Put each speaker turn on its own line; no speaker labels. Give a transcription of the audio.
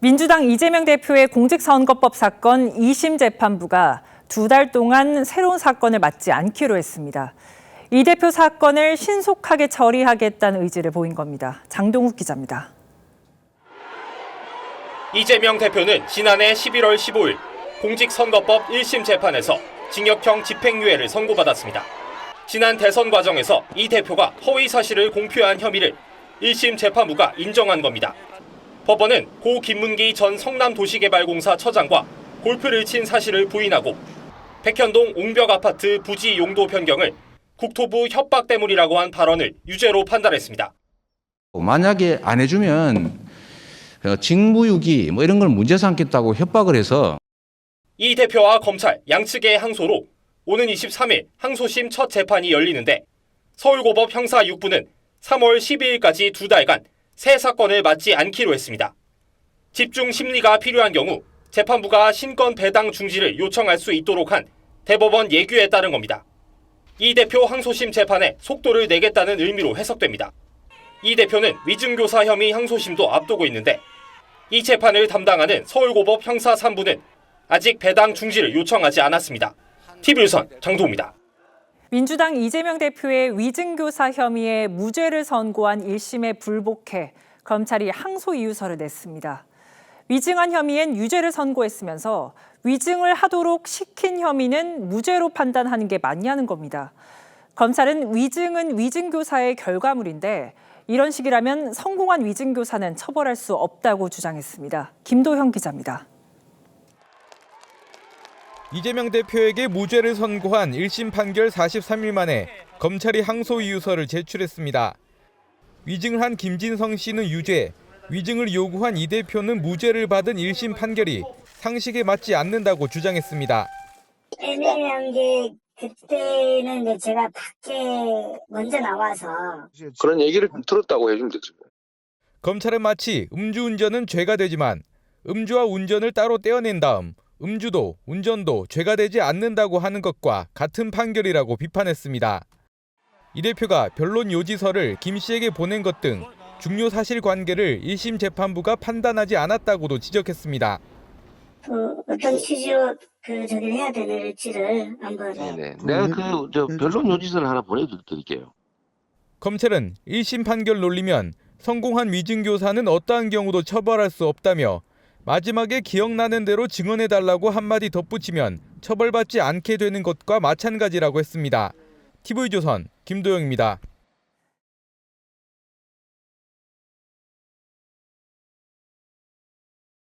민주당 이재명 대표의 공직선거법 사건 2심 재판부가 두 달 동안 새로운 사건을 맡지 않기로 했습니다. 이 대표 사건을 신속하게 처리하겠다는 의지를 보인 겁니다. 장동욱 기자입니다.
이재명 대표는 지난해 11월 15일 공직선거법 1심 재판에서 징역형 집행유예를 선고받았습니다. 지난 대선 과정에서 이 대표가 허위 사실을 공표한 혐의를 1심 재판부가 인정한 겁니다. 법원은 고 김문기 전 성남도시개발공사 처장과 골프를 친 사실을 부인하고 백현동 옹벽 아파트 부지 용도 변경을 국토부 협박 때문이라고 한 발언을 유죄로 판단했습니다.
만약에 안 해주면 어, 직무유기 뭐 이런 걸 문제 삼겠다고 협박을 해서
이 대표와 검찰 양측의 항소로 오는 23일 항소심 첫 재판이 열리는데 서울고법 형사 6부는 3월 12일까지 두 달간 새 사건을 맡지 않기로 했습니다. 집중 심리가 필요한 경우 재판부가 신권 배당 중지를 요청할 수 있도록 한 대법원 예규에 따른 겁니다. 이 대표 항소심 재판에 속도를 내겠다는 의미로 해석됩니다. 이 대표는 위증교사 혐의 항소심도 앞두고 있는데 이 재판을 담당하는 서울고법 형사 3부는 아직 배당 중지를 요청하지 않았습니다. TV유선 장도입니다.
민주당 이재명 대표의 위증교사 혐의에 무죄를 선고한 1심에 불복해 검찰이 항소 이유서를 냈습니다. 위증한 혐의엔 유죄를 선고했으면서 위증을 하도록 시킨 혐의는 무죄로 판단하는 게 맞냐는 겁니다. 검찰은 위증은 위증교사의 결과물인데 이런 식이라면 성공한 위증교사는 처벌할 수 없다고 주장했습니다. 김도형 기자입니다.
이재명 대표에게 무죄를 선고한 1심 판결 43일 만에 검찰이 항소 이유서를 제출했습니다. 위증을 한 김진성 씨는 유죄, 위증을 요구한 이 대표는 무죄를 받은 1심 판결이 상식에 맞지 않는다고 주장했습니다.
애매한 게 그때는 이제 제가 밖에 먼저 나와서
그런 얘기를 들었다고 해주면 되죠.
검찰은 마치 음주운전은 죄가 되지만 음주와 운전을 따로 떼어낸 다음 음주도 운전도 죄가 되지 않는다고 하는 것과 같은 판결이라고 비판했습니다. 이 대표가 변론 요지서를 김 씨에게 보낸 것 등 중요 사실 관계를 1심 재판부가 판단하지 않았다고도 지적했습니다.
그 어떤 취지로 그 저기를 해야 되는지를 한번
네네. 내가 그 저 변론 요지서를 하나 보내드릴게요.
검찰은 1심 판결 논리면 성공한 위증교사는 어떠한 경우도 처벌할 수 없다며 마지막에 기억나는 대로 증언해달라고 한마디 덧붙이면 처벌받지 않게 되는 것과 마찬가지라고 했습니다. TV조선 김도영입니다.